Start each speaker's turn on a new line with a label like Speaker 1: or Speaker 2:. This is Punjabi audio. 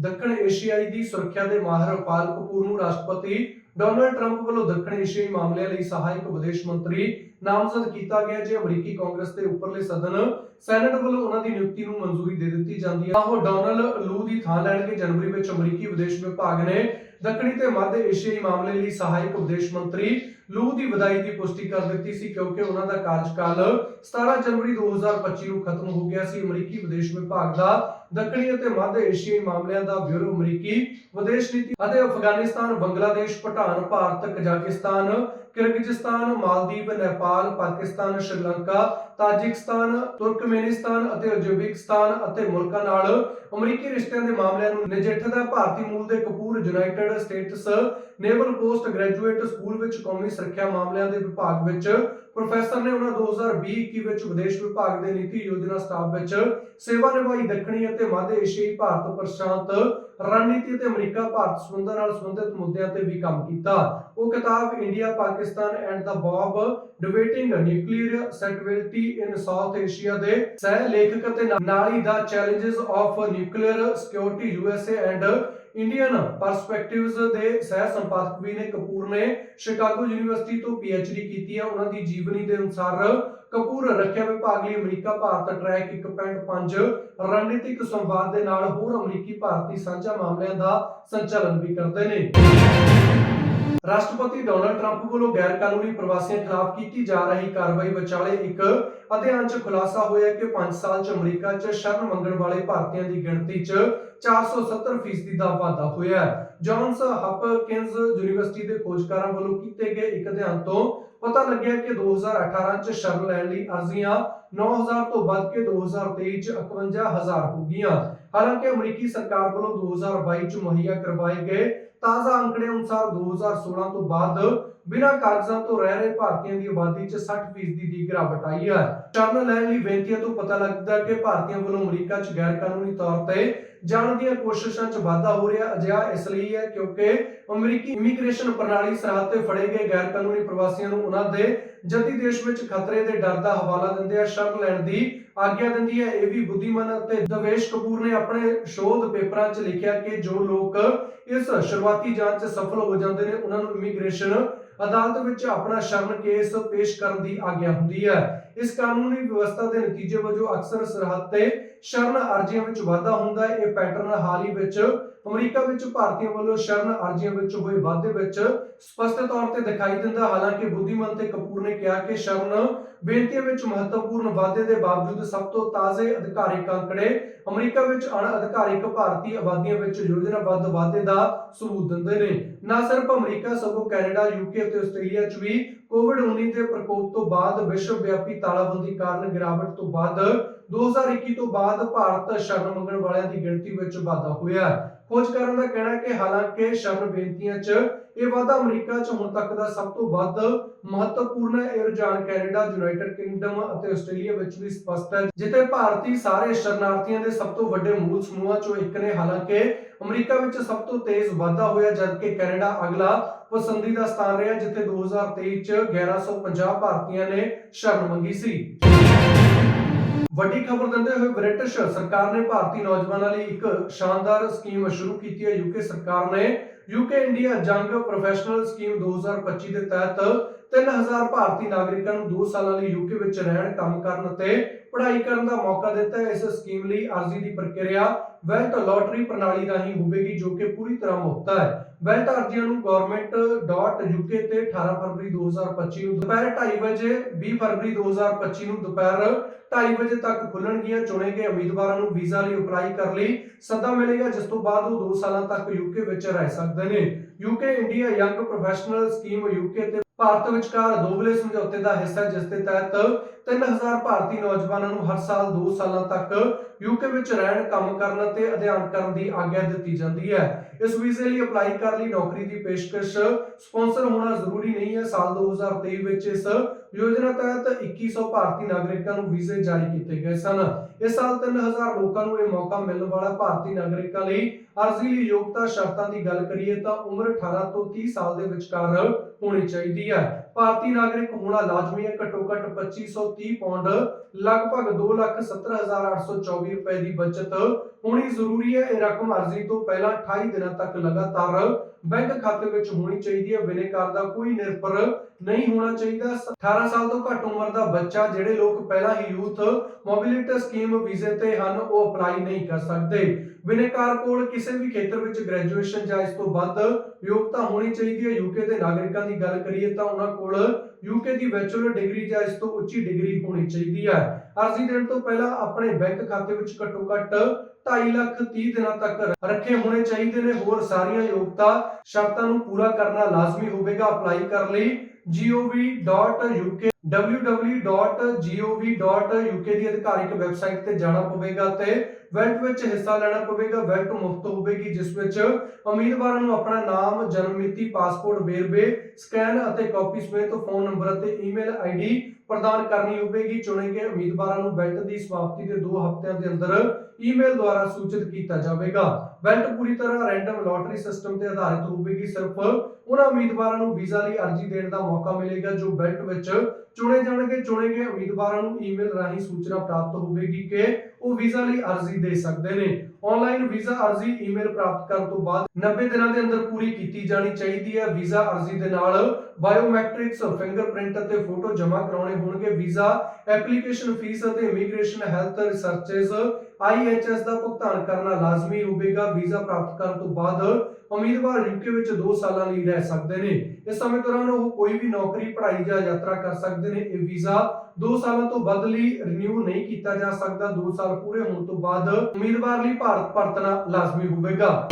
Speaker 1: ਦੱਖਣ ਏਸ਼ੀਆਈ ਦੀ ਸੁਰੱਖਿਆ ਦੇ ਮਾਹਰ ਪਾਲ ਕਪੂਰ ਨੂੰ ਰਾਸ਼ਟਰਪਤੀ ਡੋਨਾਲਡ ਟਰੰਪ ਵੱਲੋਂ ਦੱਖਣ ਏਸ਼ੀਆਈ ਮਾਮਲਿਆਂ ਲਈ ਸਹਾਇਕ ਵਿਦੇਸ਼ ਮੰਤਰੀ ਨਾਮਜ਼ਦ ਕੀਤਾ ਗਿਆ, ਜੇ ਅਮਰੀਕੀ ਕਾਂਗਰਸ ਦੇ ਉੱਪਰਲੇ ਸਦਨ ਸੈਨੇਟ ਵੱਲੋਂ ਉਹਨਾਂ ਦੀ ਨਿਯੁਕਤੀ ਨੂੰ ਮਨਜ਼ੂਰੀ ਦੇ ਦਿੱਤੀ ਜਾਂਦੀ ਹੈ। ਉਹ ਡੋਨਲਡ ਲੂ ਦੀ ਥਾਂ ਲੈਣਗੇ ਜਨਵਰੀ ਵਿੱਚ ਅਮਰੀਕੀ ਵਿਦੇਸ਼ ਵਿਭਾਗ ਨੇ ਦੱਖਣੀ ਤੇ ਮੱਧ ਏਸ਼ੀਆਈ ਮਾਮਲੇ ਲਈ ਸਹਾਇਕ ਵਿਦੇਸ਼ ਮੰਤਰੀ ਲੂ ਦੀ ਵਿਦਾਈ ਦੀ ਪੁਸ਼ਟੀ ਕਰ ਦਿੱਤੀ ਸੀ ਕਿਉਂਕਿ ਉਹਨਾਂ ਦਾ ਕਾਰਜਕਾਲ 17 ਜਨਵਰੀ 2025 ਨੂੰ ਖਤਮ ਹੋ ਗਿਆ ਸੀ। ਅਮਰੀਕੀ ਵਿਦੇਸ਼ ਵਿਭਾਗ ਦਾ ਦੱਖਣੀ ਅਤੇ ਮੱਧ ਏਸ਼ੀਆਈ ਮਾਮਲਿਆਂ ਦਾ ਬਿਊਰੋ ਅਮਰੀਕੀ ਵਿਦੇਸ਼ ਨੀਤੀ ਅਤੇ Afghanistan, Bangladesh, Bhutan, Bharat, Kazakhstan Kyrgyzstan, Maldives, Nepal, Pakistan, Sri Lanka, Tajikistan, Turkmenistan ਅਤੇ ਉਜ਼ਬੇਕਿਸਤਾਨ ਅਤੇ ਮੁਲਕਾਂ ਨਾਲ ਅਮਰੀਕੀ ਰਿਸ਼ਤਿਆਂ ਦੇ ਮਾਮਲਿਆਂ ਨੂੰ ਨਜਿੱਠਦਾ ਭਾਰਤੀ ਮੂਲ ਦੇ Kapoor United States naval post graduate school ਵਿੱਚ ਕੌਮੀ ਸੁਰੱਖਿਆ ਮਾਮਲਿਆਂ ਦੇ ਵਿਭਾਗ ਵਿੱਚ ਪ੍ਰੋਫੈਸਰ ਨੇ ਉਹਨਾਂ 2020-21 ਵਿੱਚ ਵਿਦੇਸ਼ ਵਿਭਾਗ ਦੇ ਨੀਤੀ ਯੋਜਨਾ ਸਟਾਫ ਵਿੱਚ ਸੇਵਾ ਨਿਭਾਈ ਦੱਖਣੀ ਅਤੇ ਮੱਧ ਏਸ਼ੀਆਈ ਭਾਰਤ ਪ੍ਰਸ਼ਾਂਤ ਰਣਨੀਤੀ ਅਤੇ ਅਮਰੀਕਾ, ਭਾਰਤ ਸੰਬੰਧਾਂ ਨਾਲ ਸੰਬੰਧਿਤ ਮੁੱਦਿਆਂ ਤੇ ਵੀ ਕੰਮ ਕੀਤਾ। ਉਹ ਕਿਤਾਬ India, Pakistan and the Bob debating nuclear stability in South Asia ਦੇ ਸਹਿ ਲੇਖਕ ਅਤੇ ਨਾਲ the challenges of nuclear security USA and Indian perspectives ਦੇ ਸਹਿ ਸੰਪਾਦਕ ਵੀ ਨੇ ਕਪੂਰ ਨੇ। ਸ਼ਿਕਾਗੋ ਯੂਨੀਵਰਸਿਟੀ ਤੋਂ ਪੀਐਚਡੀ ਕੀਤੀ ਹੈ ਉਹਨਾਂ ਦੀ ਜੀਵਨੀ ਦੇ ਅਨੁਸਾਰ ਕਪੂਰ ਰੱਖਿਆ ਵਿਭਾਗ ਲਈ ਅਮਰੀਕਾ, ਭਾਰਤ ਟਰੈਕ 1.5 ਰਣਨੀਤਿਕ ਸੰਵਾਦ ਦੇ ਨਾਲ ਹੋਰ ਅਮਰੀਕੀ, ਭਾਰਤੀ ਸਾਂਝਾ ਮਾਮਲਿਆਂ ਦਾ ਸੰਚਾਲਨ ਵੀ ਕਰਦੇ ਨੇ। ਰਾਸ਼ਟਰਪਤੀ ਡੋਨਾਲਡ ਟਰੰਪ ਵੱਲੋਂ ਗੈਰ ਕਾਨੂੰਨੀ ਪ੍ਰਵਾਸੀਆਂ ਖਿਲਾਫ ਕੀਤੀ ਜਾ ਰਹੀ ਕਾਰਵਾਈ ਵਿਚਾਲੇ ਇੱਕ ਅਧਿਐਨ 'ਚ ਖੁਲਾਸਾ ਹੋਇਆ ਕਿ 5 ਸਾਲ 'ਚ ਅਮਰੀਕਾ 'ਚ ਸ਼ਰਨ ਮੰਗਣ ਵਾਲੇ ਭਾਰਤੀਆਂ ਦੀ ਗਿਣਤੀ 'ਚ 470 ਫੀਸਦੀ ਦਾ ਵਾਧਾ ਹੋਇਆ ਹੈ। ਜੌਨਸ ਹਪਕਿੰਸ ਯੂਨੀਵਰਸਿਟੀ ਦੇ ਖੋਜਕਾਰਾਂ ਵੱਲੋਂ ਕੀਤੇ ਗਏ ਇੱਕ ਅਧਿਐਨ ਤੋਂ ਪਤਾ ਲੱਗਿਆ ਕਿ 2018 'ਚ ਸ਼ਰਨ ਲੈਣ ਲਈ ਅਰਜ਼ੀਆਂ 9000 ਤੋਂ ਵੱਧ ਕੇ 2023 'ਚ 51000 ਹੋ ਗਈਆਂ। ਹਾਲਾਂਕਿ ਅਮਰੀਕੀ ਸਰਕਾਰ ਵੱਲੋਂ 2022 'ਚ ਮੁਹੱਈਆ ਕਰਵਾਏ ਗਏ ਤਾਜ਼ਾ ਅੰਕੜੇ ਅਨੁਸਾਰ 2016 ਤੋਂ ਬਾਅਦ ਬਿਨਾਂ ਕਾਗਜ਼ਾਂ ਤੋਂ ਰਹਿ ਰਹੇ ਭਾਰਤੀਆਂ ਦੀ ਆਬਾਦੀ 'ਚ 60% ਦੀ ਗਿਰਾਵਟ ਆਈ ਹੈ। ਸ਼ਰਨ ਲੈਣ ਲਈ ਬੇਨਤੀਆਂ ਤੋਂ ਪਤਾ ਲੱਗਦਾ ਕਿ ਭਾਰਤੀਆਂ ਵੱਲੋਂ ਅਮਰੀਕਾ 'ਚ ਗੈਰ ਕਾਨੂੰਨੀ ਤੌਰ ਤੇ ਜਾਣ ਦੀਆਂ ਕੋਸ਼ਿਸ਼ਾਂ 'ਚ ਵਾਧਾ ਹੋ ਰਿਹਾ ਅਜਿਹਾ ਇਸ ਲਈ ਹੈ ਕਿਉਂਕਿ ਅਮਰੀਕੀ ਇਮੀਗ੍ਰੇਸ਼ਨ ਪ੍ਰਣਾਲੀ ਸਰਹੱਦ ਤੇ ਫੜੇ ਗਏ ਗੈਰ ਕਾਨੂੰਨੀ ਪ੍ਰਵਾਸੀਆਂ ਨੂੰ ਉਹਨਾਂ ਦੇ ਜੱਦੀ ਦੇਸ਼ ਵਿੱਚ ਖਤਰੇ ਦੇ ਡਰ ਦਾ ਹਵਾਲਾ ਦਿੰਦੇ ਆ, ਸ਼ਰਨ ਲੈਣ ਦੀ ਆਗਿਆ ਦਿੰਦੀ ਹੈ। ਇਹ ਵੀ ਬੁੱਧੀਮਾਨ ਅਤੇ ਦਵੇਸ਼ ਕਪੂਰ ਨੇ ਆਪਣੇ ਸ਼ੋਧ ਪੇਪਰਾਂ 'ਚ ਲਿਖਿਆ ਕਿ ਜੋ ਲੋਕ ਇਸ ਸ਼ੁਰੂਆਤੀ ਜਾਂਚ ਸਫਲ ਹੋ ਜਾਂਦੇ ਨੇ, ਉਹਨਾਂ ਨੂੰ ਇਮੀਗ੍ਰੇਸ਼ਨ ਅਦਾਲਤ ਵਿੱਚ ਆਪਣਾ ਸ਼ਰਨ ਕੇਸ ਪੇਸ਼ ਕਰਨ ਦੀ ਆਗਿਆ ਹੁੰਦੀ ਹੈ। ਇਸ ਕਾਨੂੰਨੀ ਵਿਵਸਥਾ ਦੇ ਨਤੀਜੇ ਵਜੋਂ ਅਕਸਰ ਸਰਹੱਦ ਤੇ ਸ਼ਰਨ ਅਰਜ਼ੀਆਂ ਵਿੱਚ ਵਾਧਾ ਹੁੰਦਾ ਹੈ। ਇਹ ਪੈਟਰਨ ਹਾਲ ਹੀ ਵਿੱਚ ਅਮਰੀਕਾ ਵਿੱਚ ਭਾਰਤੀਆਂ ਵੱਲੋਂ ਸ਼ਰਨ ਅਰਜ਼ੀਆਂ ਵਿੱਚ ਹੋਏ ਵਾਧੇ ਵਿੱਚ ਸਪਸ਼ਟ ਤੌਰ ਤੇ ਦਿਖਾਈ ਦਿੰਦਾ। ਹਾਲਾਂਕਿ ਬੁੱਧੀਮਾਨ ਤੇ ਕਪੂਰ ਨੇ ਕਿਹਾ ਕਿ ਸ਼ਰਨ ਬੇਨਤੀਆਂ ਵਿੱਚ ਮਹੱਤਵਪੂਰਨ ਵਾਧੇ ਦੇ ਬਾਵਜੂਦ ਸਭ ਤੋਂ ਤਾਜ਼ੇ ਅਧਿਕਾਰਿਕ ਅੰਕੜੇ ਅਮਰੀਕਾ ਵਿੱਚ ਅਣ ਅਧਿਕਾਰਿਕ ਭਾਰਤੀ ਆਬਾਦੀਆਂ ਵਿੱਚ ਯੋਜਨਾਬੱਧ ਵਾਧੇ ਦਾ ਸਬੂਤ ਦਿੰਦੇ ਨੇ। ਨਾ ਸਿਰਫ ਅਮਰੀਕਾ, ਸਗੋਂ ਕੈਨੇਡਾ, ਯੂਕੇ ਅਤੇ ਆਸਟ੍ਰੇਲੀਆ 'ਚ ਵੀ ਕੋਵਿਡ-19 ਦੇ ਪ੍ਰਕੋਪ ਤੋਂ ਬਾਅਦ ਵਿਸ਼ਵ ਵਿਆਪੀ ਤਾਲਾਬੰਦੀ ਕਾਰਨ ਗਿਰਾਵਟ ਤੋਂ ਬਾਅਦ 2021 ਤੋਂ ਬਾਅਦ ਭਾਰਤ ਸ਼ਰਨ ਮੰਗਣ ਵਾਲਿਆਂ ਦੀ ਗਿਣਤੀ ਵਿੱਚ ਵਾਧਾ ਹੋਇਆ ਖੋਜਕਾਰਾਂ ਦਾ ਕਹਿਣਾ ਹੈ ਕਿ ਹਾਲਾਂਕਿ ਸ਼ਰਨ ਬੇਨਤੀਆਂ 'ਚ ਇਹ ਵਾਧਾ ਅਮਰੀਕਾ 'ਚ ਹੁਣ ਤੱਕ ਦਾ ਸਭ ਤੋਂ ਵੱਧ ਮਹੱਤਵਪੂਰਨ ਹੈ। ਇਹ ਰੁਝਾਨ ਕੈਨੇਡਾ, ਯੂਨਾਈਟਿਡ ਕਿੰਗਡਮ ਅਤੇ ਆਸਟ੍ਰੇਲੀਆ ਵਿੱਚ ਵੀ ਸਪਸ਼ਟ ਹੈ, ਜਿੱਥੇ ਭਾਰਤੀ ਸਾਰੇ ਸ਼ਰਨਾਰਥੀਆਂ ਦੇ ਸਭ ਤੋਂ ਵੱਡੇ ਮੂਲ ਸਮੂਹਾਂ 'ਚੋਂ ਇੱਕ ਨੇ। ਹਾਲਾਂਕਿ ਅਮਰੀਕਾ ਵਿੱਚ ਸਭ ਤੋਂ ਤੇਜ਼ ਵਾਧਾ ਹੋਇਆ, ਜਦਕਿ ਕੈਨੇਡਾ ਅਗਲਾ ਪਸੰਦੀਦਾ ਸਥਾਨ ਰਿਹਾ ਜਿੱਥੇ 2023 'ਚ 1150 ਭਾਰਤੀਆਂ ਨੇ ਸ਼ਰਨ ਮੰਗੀ ਸੀ। ਵੱਡੀ ਖਬਰ ਦਿੰਦੇ ਹੋਏ ਬ੍ਰਿਟਿਸ਼ ਸਰਕਾਰ ਨੇ ਭਾਰਤੀ ਨੌਜਵਾਨਾਂ ਲਈ ਇੱਕ ਸ਼ਾਨਦਾਰ ਸਕੀਮ ਸ਼ੁਰੂ ਕੀਤੀ ਹੈ। ਯੂਕੇ ਸਰਕਾਰ ਨੇ UK India young professional scheme 2025 ਦੇ ਤਹਿਤ 3000 ਭਾਰਤੀ ਨਾਗਰਿਕਾਂ ਨੂੰ 2 ਸਾਲਾਂ ਲਈ ਯੂਕੇ ਵਿੱਚ ਰਹਿਣ, ਕੰਮ ਕਰਨ ਅਤੇ ਪੜ੍ਹਾਈ ਕਰਨ ਦਾ ਮੌਕਾ ਦਿੱਤਾ ਹੈ। ਇਸ ਸਕੀਮ ਲਈ ਅਰਜ਼ੀ ਦੀ ਪ੍ਰਕਿਰਿਆ ਵੈਲਟ ਲੋਟਰੀ ਪ੍ਰਣਾਲੀ ਰਾਹੀਂ ਹੋਵੇਗੀ, ਜੋ ਕਿ ਪੂਰੀ ਤਰ੍ਹਾਂ ਮੁਫਤ ਹੈ। ਵੈਲਟ ਅਰਜ਼ੀਆਂ ਨੂੰ government.uk ਤੇ 18 ਫਰਵਰੀ 2025 ਨੂੰ ਦੁਪਹਿਰ 2:30 ਵਜੇ 20 ਫਰਵਰੀ 2025 ਨੂੰ ਦੁਪਹਿਰ 2:30 ਵਜੇ ਤੱਕ ਖੁੱਲਣਗੀਆਂ। ਚੁਣੇ ਗਏ ਉਮੀਦਵਾਰਾਂ ਨੂੰ ਵੀਜ਼ਾ ਲਈ ਅਪਲਾਈ ਕਰਨ ਲਈ ਸੱਦਾ ਮਿਲੇਗਾ, ਜਿਸ ਤੋਂ ਬਾਅਦ ਉਹ 2 ਸਾਲਾਂ ਤੱਕ ਯੂਕੇ ਵਿੱਚ ਰਹਿ ਸਕਦੇ ਨੇ। UK India young professional scheme UK ਤੇ ਭਾਰਤ ਵਿਚਕਾਰ ਦੋਗਲੇ ਸਮਝੌਤੇ ਦਾ ਹਿੱਸਾ ਜਿਸ ਦੇ ਤਹਿਤ 3000 ਭਾਰਤੀ ਨੌਜਵਾਨਾਂ ਨੂੰ ਹਰ ਸਾਲ 2 ਸਾਲਾਂ ਤੱਕ ਯੂਕੇ ਵਿੱਚ ਰਹਿਣ, ਕੰਮ ਕਰਨ ਅਤੇ ਅਧਿਐਨ ਕਰਨ ਦੀ ਆਗਿਆ ਦਿੱਤੀ ਜਾਂਦੀ ਹੈ। ਇਸ ਵੀਜ਼ੇ ਲਈ ਅਪਲਾਈ ਕਰਨ ਲਈ ਨੌਕਰੀ ਦੀ ਪੇਸ਼ਕਸ਼ ਸਪਾਂਸਰ ਹੋਣਾ ਜ਼ਰੂਰੀ ਨਹੀਂ ਹੈ। ਸਾਲ 2023 ਵਿੱਚ ਇਸ ਯੋਜਨਾ ਤਹਿਤ 2100 ਭਾਰਤੀ ਨਾਗਰਿਕਾਂ ਨੂੰ ਵੀਜ਼ੇ ਜਾਰੀ ਕੀਤੇ ਗਏ ਸਨ। ਇਸ ਸਾਲ 3000 ਲੋਕਾਂ ਨੂੰ ਇਹ ਮੌਕਾ ਮਿਲਣ ਵਾਲਾ ਭਾਰਤੀ ਨਾਗਰਿਕਾਂ ਲਈ ਅਰਜ਼ੀ ਲਈ ਯੋਗਤਾ ਸ਼ਰਤਾਂ ਦੀ ਗੱਲ ਕਰੀਏ ਤਾਂ ਉਮਰ 18 ਤੋਂ 30 ਸਾਲ ਦੇ ਵਿਚਕਾਰ ਹੋਣੀ ਚਾਹੀਦੀ ਹੈ। ਭਾਰਤੀ ਨਾਗਰਿਕ ਹੋਣਾ ਲਾਜ਼ਮੀ ਹੈ। ਘੱਟੋ ਘੱਟ 2530 ਪਾਉਂਡ ਲਗਭਗ 270824 ਰੁਪਏ ਦੀ ਬਚਤ ਹੋਣੀ ਜ਼ਰੂਰੀ ਹੈ। ਇਹ ਰਕਮ ਅਰਜ਼ੀ ਤੋਂ ਪਹਿਲਾਂ 28 ਦਿਨਾਂ ਤੱਕ ਲਗਾਤਾਰ ਬੈਂਕ ਖਾਤੇ ਵਿੱਚ ਹੋਣੀ ਚਾਹੀਦੀ ਹੈ। ਬਿਨੇਕਾਰ ਦਾ ਕੋਈ ਨਿਰਭਰ ਨਹੀਂ ਹੋਣਾ ਚਾਹੀਦਾ। 18 ਸਾਲ ਤੋਂ ਘੱਟ ਉਮਰ ਦਾ ਬੱਚਾ, ਜਿਹੜੇ ਲੋਕ ਪਹਿਲਾਂ ਹੀ ਯੂਥ ਮੋਬਿਲਿਟੀ ਸਕੀਮ, ਵੀਜ਼ੇ ਤੇ ਹਨ, ਉਹ ਅਪਲਾਈ ਨਹੀਂ ਕਰ ਸਕਦੇ। ਬਿਨੇਕਾਰ ਕੋਲ ਕਿਸੇ ਵੀ ਖੇਤਰ ਵਿੱਚ ਗ੍ਰੈਜੂਏਸ਼ਨ ਜਾਂ ਇਸ ਤੋਂ ਵੱਧ ਯੋਗਤਾ ਹੋਣੀ ਚਾਹੀਦੀ ਹੈ। ਯੂਕੇ ਦੇ ਨਾਗਰਿਕਾਂ ਦੀ ਗੱਲ ਕਰੀਏ ਤਾਂ ਉਹਨਾਂ ਕੋਲ ਯੂਕੇ ਦੀ ਬੈਚਲਰ ਡਿਗਰੀ ਜਾਂ ਇਸ ਤੋਂ ਉੱਚੀ ਡਿਗਰੀ ਹੋਣੀ ਚਾਹੀਦੀ ਹੈ। ਅਰਜ਼ੀ ਦੇਣ ਤੋਂ ਪਹਿਲਾਂ ਆਪਣੇ ਬੈਂਕ ਖਾਤੇ ਵਿੱਚ ਘੱਟੋ ਘੱਟ 2.5 ਲੱਖ 30 ਦਿਨਾਂ ਤੱਕ ਰੱਖੇ ਹੋਣੇ ਚਾਹੀਦੇ ਨੇ। ਹੋਰ ਸਾਰੀਆਂ ਯੋਗਤਾ ਸ਼ਰਤਾਂ ਨੂੰ ਪੂਰਾ ਕਰਨਾ ਲਾਜ਼ਮੀ ਹੋਵੇਗਾ ਅਪਲਾਈ ਕਰਨ ਲਈ। gov.uk www.gov.uk ਦੀ ਅਧਿਕਾਰਿਕ ਵੈਬਸਾਈਟ ਤੇ ਜਾਣਾ ਪਵੇਗਾ ਤੇ ਵੈਲਟ ਵਿੱਚ ਹਿੱਸਾ ਲੈਣਾ ਪਵੇਗਾ ਵੈਲਟ ਮੁਫਤ ਹੋਵੇਗੀ, ਜਿਸ ਵਿੱਚ ਉਮੀਦਵਾਰਾਂ ਨੂੰ ਆਪਣਾ ਨਾਮ, ਜਨਮ ਮਿਤੀ, ਪਾਸਪੋਰਟ, ਵੇਰਵੇ, ਸਕੈਨ ਅਤੇ ਕਾਪੀ ਸਮੇਤ ਫੋਨ ਨੰਬਰ ਅਤੇ ਈਮੇਲ ਆਈਡੀ ਪ੍ਰਦਾਨ ਕਰਨੀ ਹੋਵੇਗੀ। ਚੁਣੇ ਗਏ ਉਮੀਦਵਾਰਾਂ ਨੂੰ ਬੈਲਟ ਦੀ ਸਮਾਪਤੀ ਦੇ 2 ਹਫ਼ਤਿਆਂ ਦੇ ਅੰਦਰ ਈਮੇਲ ਦੁਆਰਾ ਸੂਚਿਤ ਕੀਤਾ ਜਾਵੇਗਾ। ਬੈਲਟ ਪੂਰੀ ਤਰ੍ਹਾਂ ਰੈਂਡਮ ਲੋਟਰੀ ਸਿਸਟਮ ਤੇ ਆਧਾਰਿਤ ਹੋਵੇਗੀ। ਸਿਰਫ ਉਹਨਾਂ ਉਮੀਦਵਾਰਾਂ ਨੂੰ ਵੀਜ਼ਾ ਲਈ ਅਰਜ਼ੀ ਦੇਣ ਦਾ ਮੌਕਾ ਮਿਲੇਗਾ, ਜੋ ਬੈਲਟ ਵਿੱਚ ਚੁਣੇ ਜਾਣਗੇ। ਚੁਣੇ ਗਏ ਉਮੀਦਵਾਰਾਂ ਨੂੰ ਈਮੇਲ ਰਾਹੀਂ ਸੂਚਨਾ ਪ੍ਰਾਪਤ ਹੋਵੇਗੀ ਕਿ ਉਹ ਵੀਜ਼ਾ ਲਈ ਅਰਜ਼ੀ ਦੇ ਸਕਦੇ ਨੇ। ਆਨਲਾਈਨ ਵੀਜ਼ਾ ਅਰਜ਼ੀ ਈਮੇਲ ਪ੍ਰਾਪਤ ਕਰਨ ਤੋਂ ਬਾਅਦ 90 ਦਿਨਾਂ ਦੇ ਅੰਦਰ ਪੂਰੀ ਕੀਤੀ ਜਾਣੀ ਚਾਹੀਦੀ ਹੈ। ਵੀਜ਼ਾ ਅਰਜ਼ੀ ਦੇ ਨਾਲ ਬਾਇਓਮੈਟ੍ਰਿਕਸ ਫਿੰਗਰਪ੍ਰਿੰਟ ਅਤੇ ਫੋਟੋ ਜਮ੍ਹਾਂ ਕਰਾਉਣੇ ਹੋਣਗੇ। ਵੀਜ਼ਾ ਐਪਲੀਕੇਸ਼ਨ ਫੀਸ ਅਤੇ ਇਮੀਗ੍ਰੇਸ਼ਨ ਹੈਲਥ ਰਿਸਰਚਸ IHS ਦਾ ਭੁਗਤਾਨ ਕਰਨਾ ਲਾਜ਼ਮੀ ਹੋਵੇਗਾ। ਵੀਜ਼ਾ ਪ੍ਰਾਪਤ ਕਰਨ ਤੋਂ ਬਾਅਦ ਉਮੀਦਵਾਰ ਯੂਕੇ ਵਿੱਚ 2 ਸਾਲਾਂ ਲਈ ਰਹਿ ਸਕਦੇ ਨੇ। ਇਸ ਸਮੇਂ ਦੌਰਾਨ ਉਹ ਕੋਈ ਵੀ ਨੌਕਰੀ, ਪੜ੍ਹਾਈ ਜਾਂ ਯਾਤਰਾ ਕਰ ਸਕਦੇ ਨੇ। ਇਹ ਵੀਜ਼ਾ 2 ਸਾਲਾਂ ਤੋਂ ਵੱਧ ਲਈ ਰਿਨਿਊ ਨਹੀਂ ਕੀਤਾ ਜਾ ਸਕਦਾ। 2 ਸਾਲ ਪੂਰੇ ਹੋਣ ਤੋਂ ਬਾਅਦ ਉਮੀਦਵਾਰ ਲਈ ਭਾਰਤ ਪਰਤਣਾ ਲਾਜ਼ਮੀ ਹੋਵੇਗਾ।